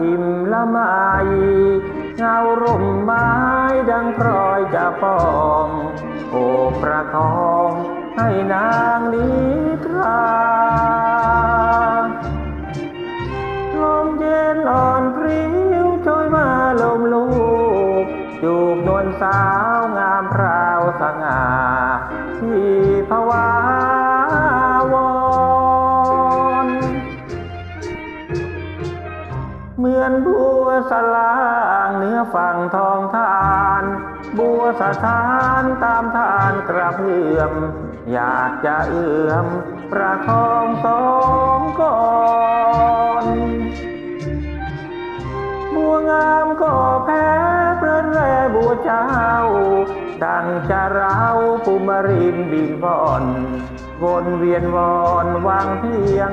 อิ่มละไมเงาร่มไม้ดังพรอยจะปองโอบประคองให้นางนิทราลมเย็นอ่อนพริ้วช่วยมาลมลูกจูบนวลสาวงามพราวสง่าที่ภาวา เหมือนบัวสลางเนื้อฝั่งทองทาน บัวสถานตามทานกระเพื่อม อยากจะเอื้อม ประคองสองก่อนบัวงามก็แพ้เพลินแรบัวเจ้าดังจะเราปุมรินบินบอนวนเวียนวอนวางเพียง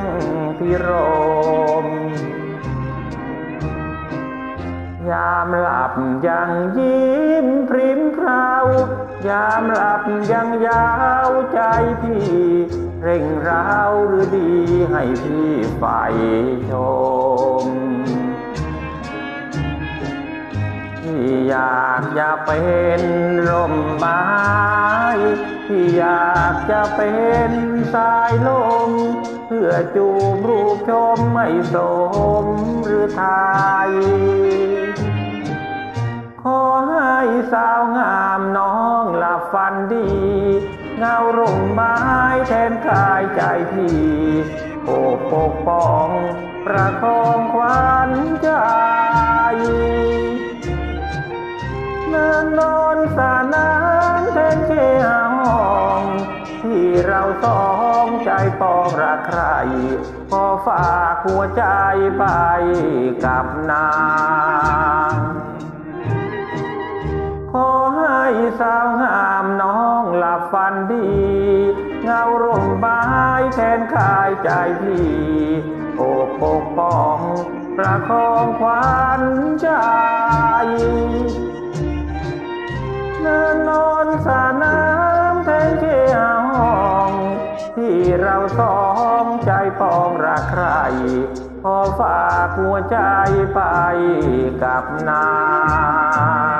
พิรม ยามหลับยังยิ้มพริ้มพราวยามหลับยังยาวใจพี่ เร่งร้าวหรือดีให้พี่ไฟชมที่อยากจะเป็นร่มไม้ที่อยากจะเป็นสายลมเพื่อจูบรูปชมไม่สมหรือไทย สาวงามน้องหลับฝันดี เงาร่มไม้แทนกายใจพี่โอบปกป้อง ประคองขวัญใจเนินนอนสาน้ำแทนเชียห้องที่เราสองใจปองรักใครขอฝากหัวใจไปกับนา สาวงามน้องหลับฝันดี เงาร่มไม้แทนกายใจพี่โอบปกป้อง ประคองขวัญใจเนินนอนสาน้ำแทนเชียห้อง ที่เราสองใจปองรักใครขอฝากหัวใจไปกับนาง